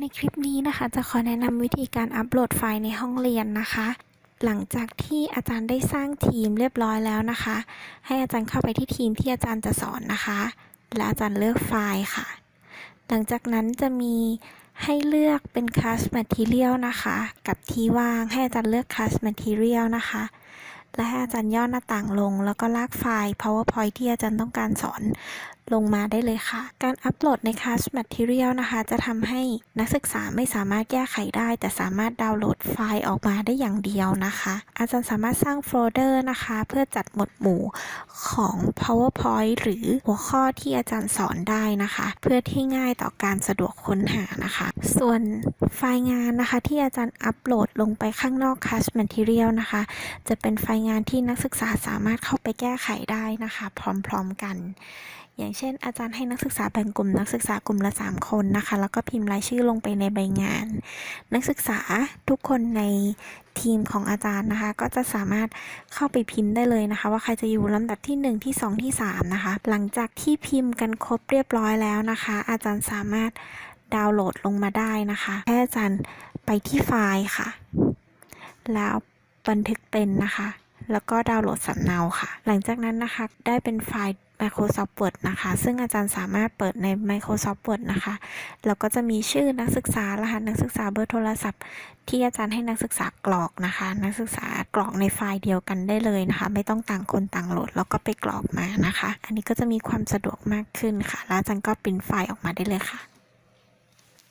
ในคลิปนี้นะคะ จะขอแนะนำวิธีการอัปโหลดไฟล์ในห้องเรียนนะคะ หลังจากที่อาจารย์ได้สร้างทีมเรียบร้อยแล้วนะคะ ให้อาจารย์เข้าไปที่ทีมที่อาจารย์จะสอนนะคะ และอาจารย์เลือกไฟล์ค่ะ หลังจากนั้นจะมีให้เลือกเป็น class material นะคะ กับที่ว่างให้อาจารย์เลือก class material นะคะ และให้อาจารย์ย่อหน้าต่างลง แล้วก็ลากไฟล์ powerpoint ที่อาจารย์ต้องการสอน ลงมาได้เลยค่ะ การอัปโหลดใน class material นะคะ จะทำให้นักศึกษาไม่สามารถแก้ไขได้ แต่สามารถดาวน์โหลดไฟล์ออกมาได้อย่างเดียวนะคะ อาจารย์สามารถสร้างโฟลเดอร์นะคะ เพื่อจัดหมวดหมู่ของ powerpoint หรือหัวข้อที่อาจารย์สอนได้นะคะ เพื่อที่ง่ายต่อการสะดวกค้นหานะคะ ส่วนไฟล์งานนะคะ ที่อาจารย์อัปโหลดลงไปข้างนอก class material นะคะ จะเป็นไฟล์งานที่นักศึกษาสามารถเข้าไปแก้ไขได้นะคะ พร้อม ๆ กัน อย่างเช่น อาจารย์ให้นักศึกษาแบ่งกลุ่มนักศึกษากลุ่มละ 3 คนนะคะ แล้วก็พิมพ์รายชื่อลงไปในใบงาน นักศึกษาทุกคนในทีมของอาจารย์นะคะ ก็จะสามารถเข้าไปพิมพ์ได้เลยนะคะ ว่าใครจะอยู่ลำดับที่ 1 ที่ 2 ที่ 3 นะคะ หลังจากที่พิมพ์กันครบเรียบร้อยแล้วนะคะ อาจารย์สามารถดาวน์โหลดลงมาได้นะคะ ให้อาจารย์ไปที่ไฟล์ค่ะ แล้วบันทึกเป็นนะคะ แล้วก็ดาวน์โหลดสำเนาค่ะ หลังจากนั้นนะคะ ได้เป็นไฟล์ Microsoft Word นะคะ ซึ่งอาจารย์สามารถเปิดใน Microsoft Word นะคะ แล้วก็จะมีชื่อนักศึกษารหัสนักศึกษาเบอร์โทรศัพท์ ที่อาจารย์ให้นักศึกษากรอกนะคะ นักศึกษากรอกในไฟล์เดียวกันได้เลยนะคะ ไม่ต้องต่างคนต่างโหลด แล้วก็ไปกรอกมานะคะ อันนี้ก็จะมีความสะดวกมากขึ้นค่ะ แล้วอาจารย์ก็ปริ้นไฟล์ออกมาได้เลยค่ะ